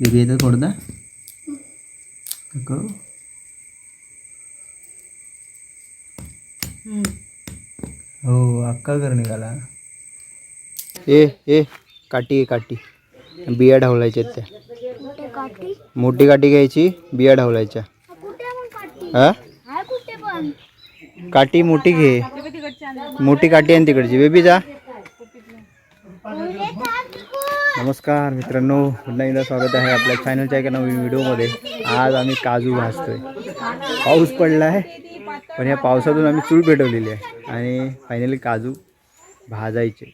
दीदी येतं थोडं नको हो अक्का कर निघाला. ए ए काठी काठी. बिया ढवलायच्या त्या. मोठी काठी घ्यायची बिया ढवलायच्या. हा? कुठे मोठी घे. मोठी काठी आहे ना तिकडची. बेबी जा. नमस्कार मित्रांनो. पुन्हा एकदा स्वागत आहे आपल्या चॅनलच्या एका नवीन व्हिडिओमध्ये आज आम्ही काजू भाजतोय पाऊस पडला आहे पण या पावसातून आम्ही चूल पेटवलेली आहे. आणि फायनली काजू भाजायचे.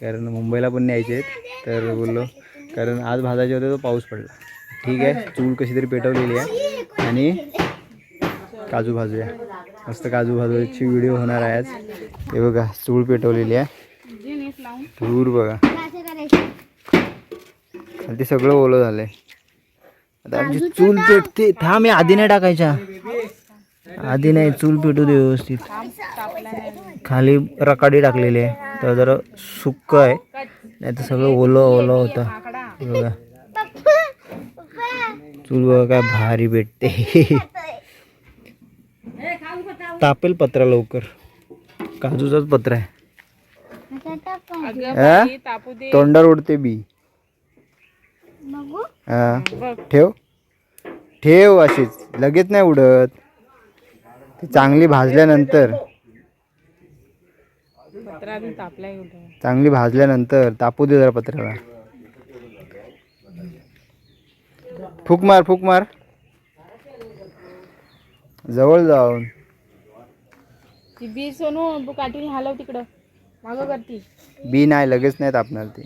कारण मुंबईला पण न्यायचे आहेत. तर बोललो कारण आज भाजायचे होते तो पाऊस पडला. ठीक आहे. चूल कशी तरी पेटवलेली आहे. आणि काजू भाजूया. मस्त काजू भाजूची व्हिडिओ होणार आहे आज. हे बघा चूल पेटवलेली आहे. दूर बघा. ते सगळं ओलं झालंय. आता आमची चूल पेटते. थांब हे आधी नाही टाकायच्या. आधी नाही चूल पेटू दे व्यवस्थित. खाली रकाडी टाकलेली आहे. तर जरा सुक्क आहे. नाही तर सगळं ओलं ओलं होतं. बघा. चूल बघा काय भारी भेटते. तापेल पत्रा लवकर. काजूचाच पत्र आहे? तोंडावर उडते बी. हा. ठेव. ठेव अशीच. लगेच नाही उडत. ती चांगली भाजल्यानंतर. चांगली भाजल्यानंतर. तापू दे जरा पत्र्याला फूक मार फूक मार. जवळ जाऊन. ती बी सोनू काठीने हलव तिकडं. मागं करती. बी नाही लगेच नाही तापणार ती.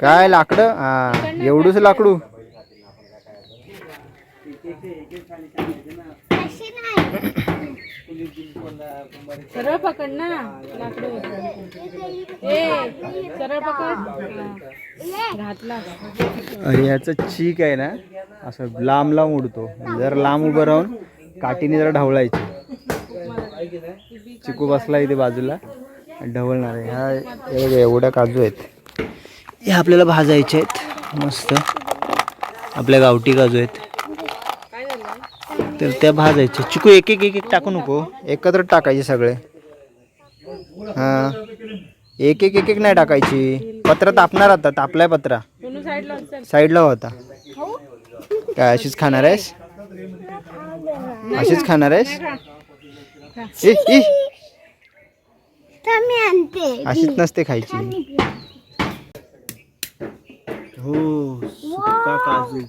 काय लाकडं? हा एवढूच लाकडू. सरळ पकड ना. लाकडं ए सरळ पकड. घातला. चीक आहे ना असं लांब लांब उडतो. जर लांब उभं राहून काठीने जरा ढवळायची. चिकू बसला इथे बाजूला. ढवळणार आहे. ह्या एवढ्या काजू आहेत. हे आपल्याला भाजायचे आहेत. मस्त. आपल्या गावठी काजू आहेत. तर त्या भाजायचे. चिकू एक एक एक एक टाकू नको. एकत्र टाकायचे सगळे. हां. एक एक एक एक नाही टाकायची. पत्र तापणार आता तापलाय पत्रा. साईडला होता. काय अशीच खाणार आहेस? अशीच खाणार आहेस? अशीच नसते खायची. हो सुका काजू.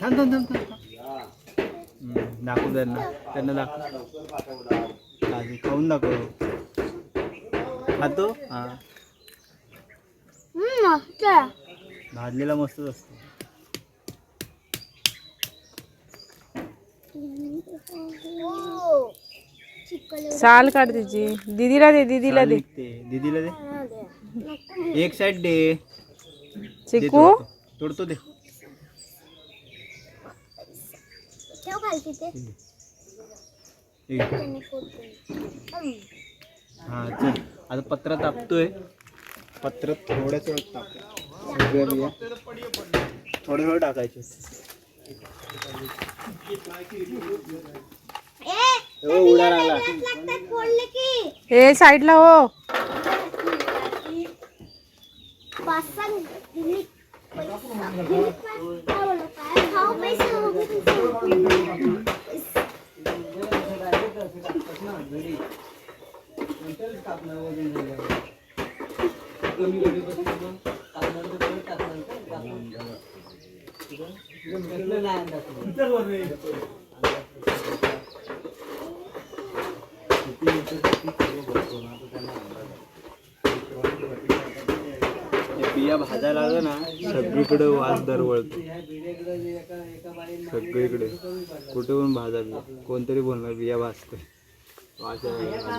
थांब थांब थांब थांब. दाखव त्यांना त्यांना दाखव काजू खाऊन दाखव. खातो? हा. हम्म, मस्त आहे. भाजलेला मस्तच असतो. साल काढ तिची. दीदीला दे दीदीला दे. दीदीला दे. एक साइड दे. चिकू? तोडतो. तोडतो दे ठेव खाली तिथे. हा चल. आता पत्रा तापतोय. पत्र थोड्याच वेळात तापतो सगळ्या बिया थोडे थोडे टाकायचे. ए, हो उडा लागला. लागतात फोडले की. हे साईडला हो. पाच बिया भाजायला लागलं ना सगळीकडे वास दरवळतो. सगळीकडे. कुठे पण भाजा बिया? कोणतरी बोलणार बिया भाजतोय. वास यायला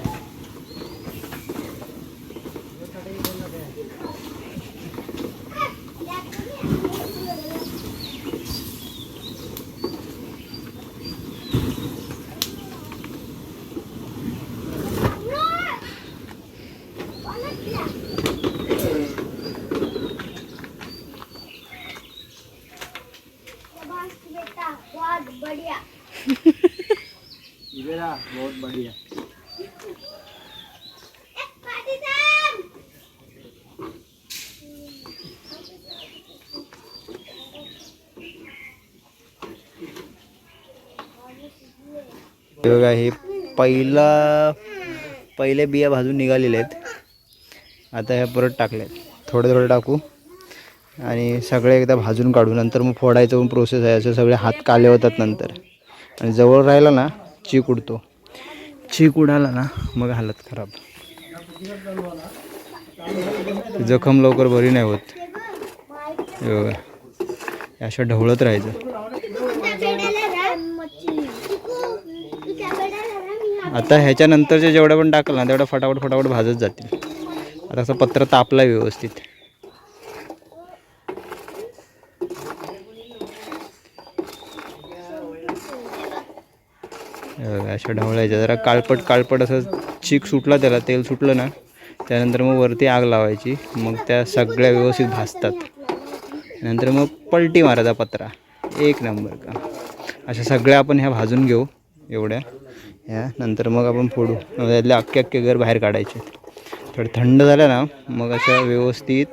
बहुत बढ़िया बहुत बढ़िया। एक पार्टी टाइम हे बघा हे पहिला पहिले बिया भाजून निघालेले आहेत. आता ह्या परत टाकल्या थोडे थोडे टाकू. आणि सगळे एकदा भाजून काढू नंतर मग फोडायचं पण प्रोसेस आहे. असं सगळे हात काले होतात नंतर. आणि जवळ राहिला ना चीक उडतो. चीक उडाला ना मग हालत खराब. जखम लवकर बरी नाही होत. अशा ढवळत राहायचं. आता ह्याच्यानंतरच्या जेवढं पण टाकलं ना तेवढं फटाफट फटाफट भाजत जातील. आता असं पत्र तापलं व्यवस्थित. अशा ढवळायच्या. जरा काळपट काळपट असं चीक सुटला त्याला तेल सुटलं ना त्यानंतर मग वरती आग लावायची. मग त्या सगळ्या व्यवस्थित भाजतात. नंतर मग पलटी मारायचा पत्रा. एक नंबर का. अशा सगळ्या आपण ह्या भाजून घेऊ एवढ्या. ह्या नंतर मग आपण फोडू. मग त्यातले अख्खे अख्खे घर बाहेर काढायचे. थोडं थंड झालं ना मग अशा व्यवस्थित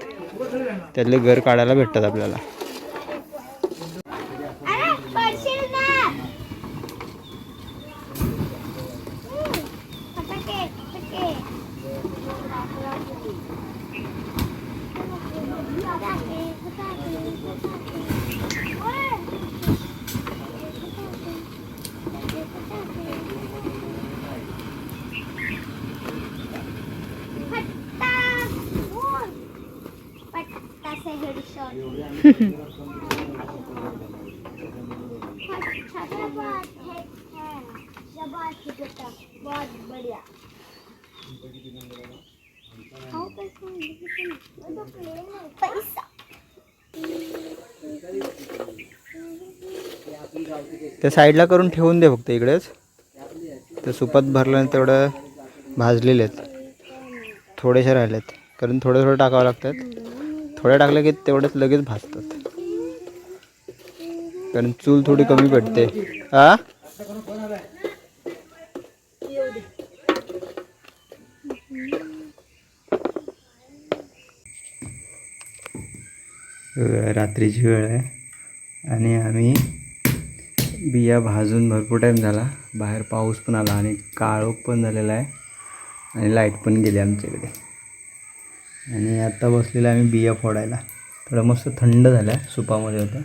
त्यातले घर काढायला भेटतात आपल्याला अरे पडशील ना फटाके फटाके फटाके पट्टा से हेडशॉट शाबाश है है शाबाश है बेटा बहुत बढ़िया खाओ पैसा वो तो प्लेन है पैसा त्या साईडला करून ठेवून दे फक्त इकडेच. ते सुपात भरलं तेवढं भाजलेले आहेत. थोडेसे राहिलेत. कारण थोडे थोडे टाकावं लागतात. थोडे टाकले की तेवढेच लगेच भाजतात. कारण चूल थोडी कमी पडते. हा? रात्रीची वेळ आहे. आणि आम्ही बिया भाजून भरपूर टाईम झाला. बाहेर पाऊस पण आला आणि काळोख पण झालेला आहे. आणि लाइट पण गेली आमच्याकडे. आणि आत्ता बसलेला आम्ही बिया फोडायला. थोडं मस्त थंड झालं आहे सुपामध्ये होतं.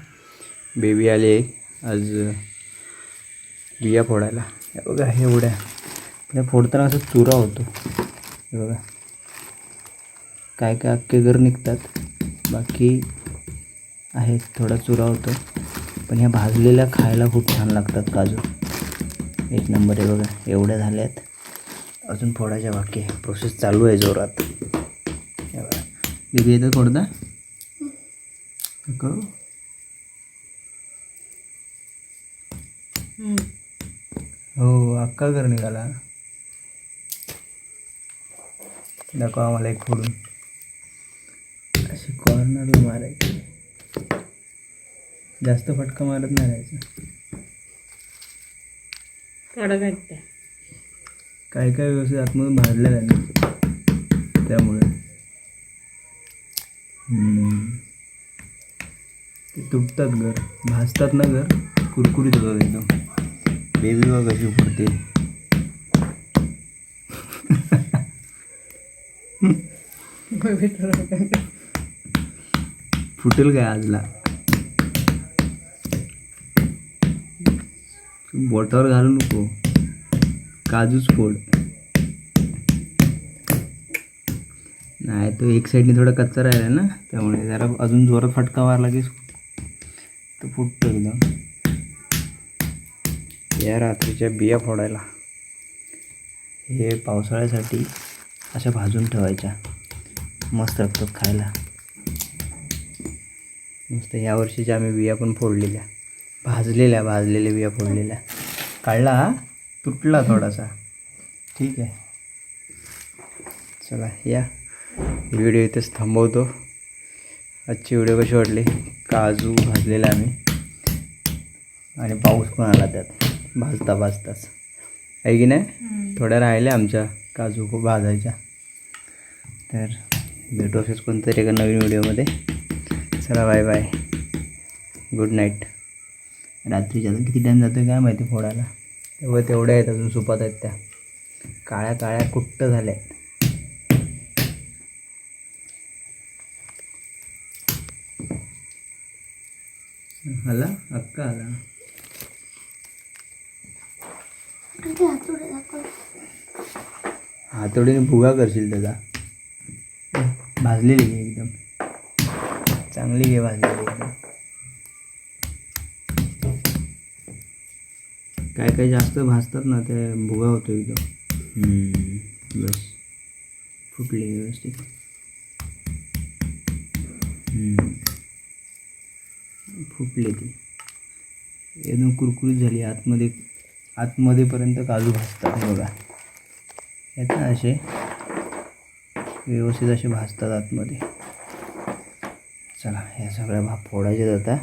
बेबी आली एक. आज बिया फोडायला. हे बघा हे एवढ्या पण फोडताना असं चुरा होतो. हे बघा. काय काय अख्खे घर निघतात. बाकी आहे थोडा चुरा होतो. पण ह्या भाजलेल्या खायला खूप छान लागतात काजू. एक नंबर आहे बघा. एवढ्या झाल्या आहेत अजून फोडायच्या बाकी आहे. प्रोसेस चालू आहे जोरात. बघा. दीदी येतं फोडता करू हो अक्का घर निघाला. दाखव आम्हाला एक फोडून. अशी कॉर्नर मारायची. जास्त फटका मारत नाही राहायचं. काय काय व्यवस्थित आतमधून भाजलेलं आहे त्यामुळे. ते तुटतात घर. भाजतात ना घर. कुरकुरीत होतात एकदम. बेबी बघ कशी फुटते फुटेल काय आजला? बोटावर घालू नको. काजूच फोड. नाही तो एक साईडने थोडा कच्चा राहिला ना त्यामुळे जरा अजून जोरात फटका मारला की तो फुटतो एकदम. या रात्रीच्या बिया फोडायला. हे पावसाळ्यासाठी अशा भाजून ठेवायच्या. मस्त लागतात खायला. मस्त यावर्षीच्या आम्ही बिया पण फोडलेल्या. भाजलेल्या भाजलेल्या बिया फोडलेल्या. काढला हा? तुटला थोडासा. ठीक आहे. चला या. व्हिडिओ इथेच थांबवतो. आजची व्हिडिओ कशी वाटली? काजू भाजलेला आम्ही. आणि पाऊस पण आला त्यात. भाजता भाजताच. आहे की नाही? थोड्या राहिल्या आमच्या काजू खूप भाजायच्या. तर भेटू असेच कोणतरी एका नवीन व्हिडिओमध्ये. चला बाय बाय गुड नाईट रात्रीच्या अजून किती टाईम जातो काय माहिती फोडायला? तेव्हा तेवढ्या आहेत अजून सुपात आहेत त्या. काळ्या काळ्या कुट्ट झाल्या आहेत आला? अक्का आला किती हातोडे दाखव हातोडीने भुगा करशील त्याचा. भाजलेली घे एकदम. चांगली घे भाजलेली एकदम. काय काय जास्त भाजतात ना ते भुगा होतो एकदम. हम्म, बस. फुटली व्यवस्थित. हम्म. फुटली ती. एकदम कुरकुरीत झाली आतमध्ये आतमध्येपर्यंत काजू भाजतात हे बघा. आहेत ना असे? व्यवस्थित असे भाजतात आतमध्ये. चला ह्या सगळ्या भा फोडायच्या आता.